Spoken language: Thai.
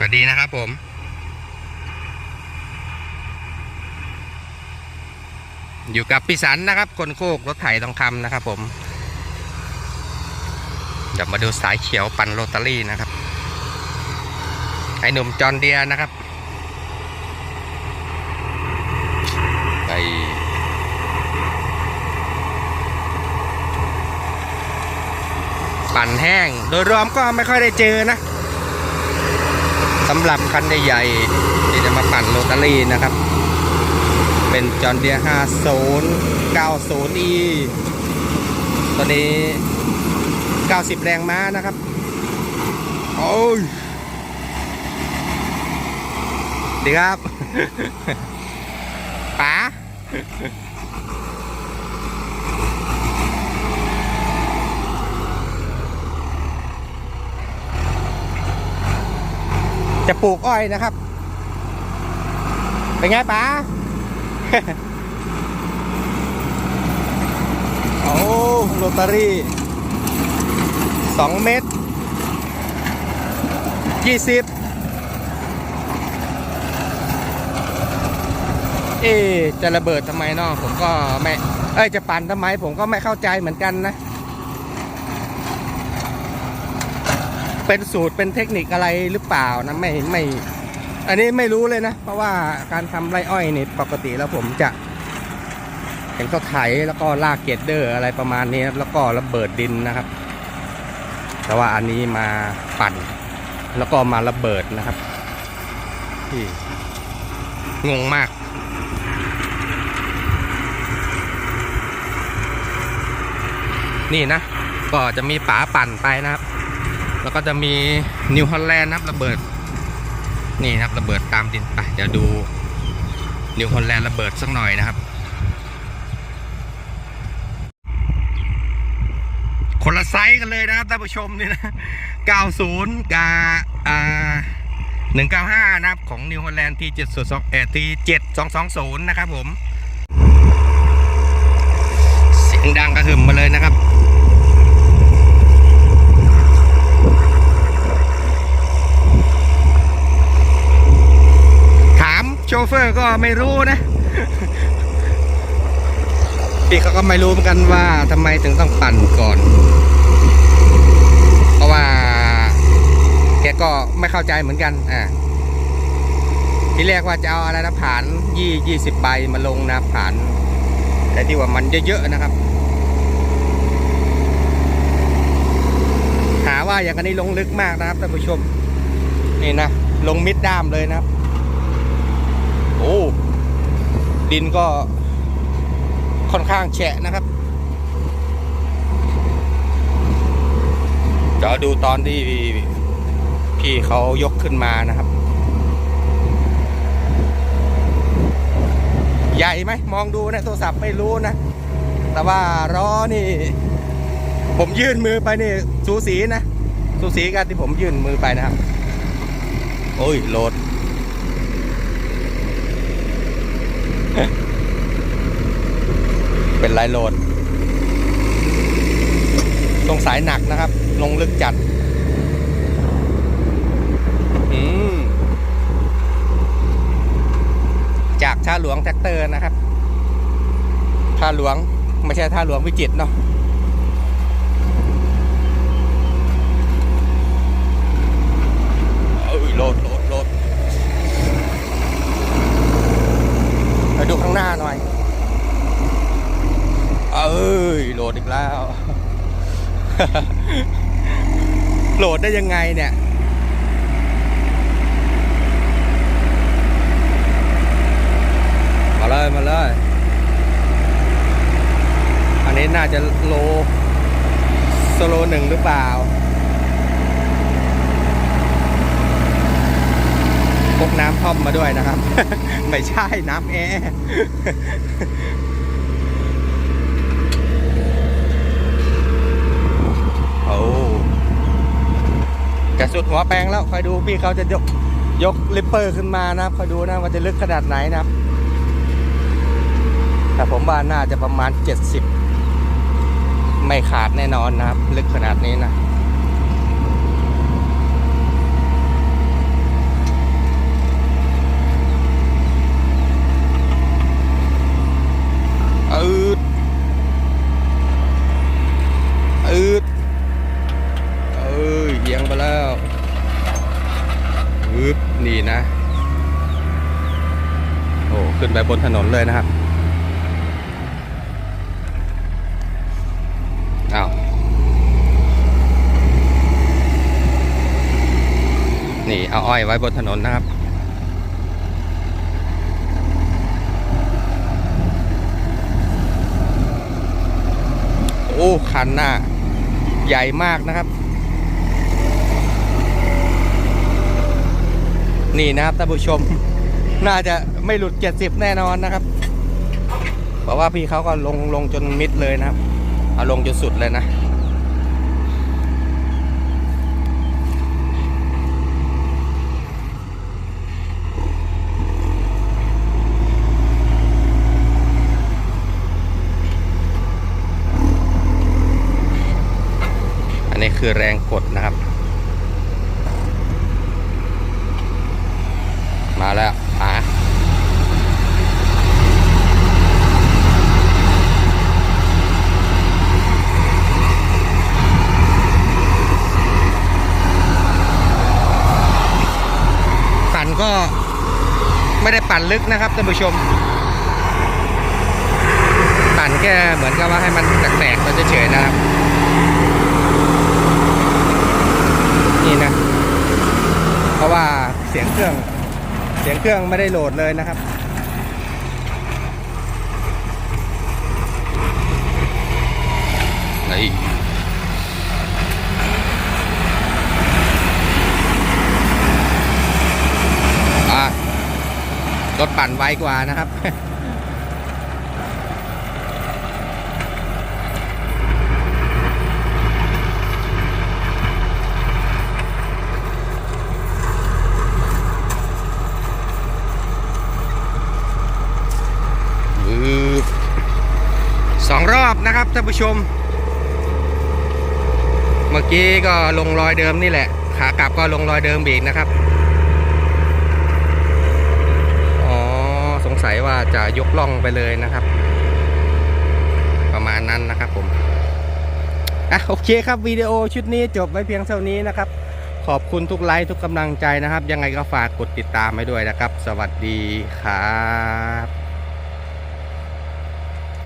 สวัสดีนะครับผมอยู่กับพี่สันนะครับ คนโคกรถไถทองคำนะครับผม เดี๋ยวมาดูสายเขียวปันโรตารี่นะครับ ไอหนุ่มจอนเดียนะครับ ไป ปั่นแห้ง โดยรวมก็ไม่ค่อยได้เจอนะ สำหรับคันใหญ่ๆที่จะมาปั่นโรตารี่นะครับ เป็นจอนเดีย50 90e ตัวนี้ 90 แรงม้านะครับ โอ้ย ดีครับป๋า จะปลูกอ้อยนะครับ เป็นไงป๋าโอ้โรตารี่สองเมตรยี่สิบเอ๊จะระเบิดทำไมนาะผมก็ไม่ เอ้ย จะปั่นทำไมผมก็ไม่เข้าใจเหมือนกันนะ เป็นสูตรเป็นเทคนิคอะไรหรือเปล่านะไม่ไม่อันนี้ไม่รู้เลยนะ เพราะว่าการทำไรอ้อยนี่ปกติแล้วผมจะเห็นเขาไถแล้วก็ลากเกตเดอร์อะไรประมาณนี้แล้วก็ระเบิดดินนะครับ แต่ว่าอันนี้มาปั่น แล้วก็มาระเบิดนะครับที่งงมาก นี่นะ ก็จะมีป๋าปั่นไปนะครับ แล้วก็จะมีนิวฮอลแลนด์นะครับระเบิด นี่นะครับระเบิดตามดินไปเดี๋ยวดูนิวฮอลแลนด์ระเบิดสักหน่อยนะครับ คนละไซส์กันเลยนะครับท่านผู้ชมนี่นะ 90กับอ่า195 นะครับ ของนิวฮอลแลนด์ที่722เอ่อที่7220 นะครับผม เสียงดังกระหึ่มมาเลยนะครับ ถามโชเฟอร์ ก็ไม่รู้นะพี่เขาก็ไม่รู้เหมือนกันว่าทำไมถึงต้องปั่นก่อน เพราะว่าแกก็ไม่เข้าใจเหมือนกันอ่าที่แรกว่าจะเอาอะไรนะผ่านยี่ยี่สิบใบมาลงนะผ่านแต่ที่ว่ามันเยอะๆนะครับ หาว่าอย่างนนี้ลงลึกมากนะครับท่านผู้ชม นี่นะลงมิดด้ามเลยนะครับ โอ้ดินก็ค่อนข้างแฉะนะครับเดี๋ยวดูตอนที่พี่เขายกขึ้นมานะครับ ใหญ่ไหมมองดูในโทรศัพท์ไม่รู้นะ แต่ว่าล้อนี่ ผมยื่นมือไปนี่สูสีนะ สูสีกันที่ผมยื่นมือไปนะครับ โอ้ยโหลด เป็นลายโหลดตรงสายหนักนะครับ ลงลึกจัดอืมจากท่าหลวงแท็กเตอร์นะครับ ท่าหลวงไม่ใช่ท่าหลวงวิจิตรเนาะเอ้ยโหลดโหลดโหลดไปดูข้างหน้าหน่อย เอ้ยโหลดอีกแล้ว โหลดได้ยังไงเนี่ยมาเลยมาเลย อันนี้น่าจะโลสโลหนึ่งหรือเปล่า พกน้ำท่อมมาด้วยนะครับ ไม่ใช่น้ำแอร์ โอ้จะสุด หัวแปลงแล้วคอยดูพี่เขาจะยกยกลิปเปอร์ขึ้นมานะครับคอยดูนะว่าจะลึกขนาดไหนนะครับแต่ผมว่าน่าจะประมาณ 70 ไม่ขาดแน่นอนนะครับ ลึกขนาดนี้นะ นี่นะ ไปบนถนนเลยนะครับอ้าวนี่เอาอ้อยไว้บนถนนนะครับโอ้คันหน้า ใหญ่มากนะครับ นี่นะครับท่านผู้ชม น่าจะไม่หลุดเจ็ดสิบแน่นอนนะครับเพราะว่าพี่เขาก็ลงลงจนมิดเลยนะครับเอาลงจนสุดเลยนะอันนี้คือแรงกดนะครับ มาแล้วอะปั่นก็ ไม่ได้ปั่นลึกนะครับท่านผู้ชม ปั่นแค่เหมือนกับว่าให้มันแตกๆมันเฉยๆนะครับ นี่นะ เพราะว่าเสียงเครื่อง เสียงเครื่องไม่ได้โหลดเลยนะครับนี่ รถปั่นไวกว่านะครับ สองรอบนะครับท่านผู้ชม เมื่อกี้ก็ลงรอยเดิมนี่แหละ ขากลับก็ลงรอยเดิมอีกนะครับ อ๋อ สงสัยว่าจะยกล่องไปเลยนะครับ ประมาณนั้นนะครับผมอะโอเคครับวิดีโอชุดนี้จบไว้เพียงเท่านี้นะครับ ขอบคุณทุกไลค์ทุกกำลังใจนะครับ ยังไงก็ฝากกดติดตามไว้ด้วยนะครับ สวัสดีครับ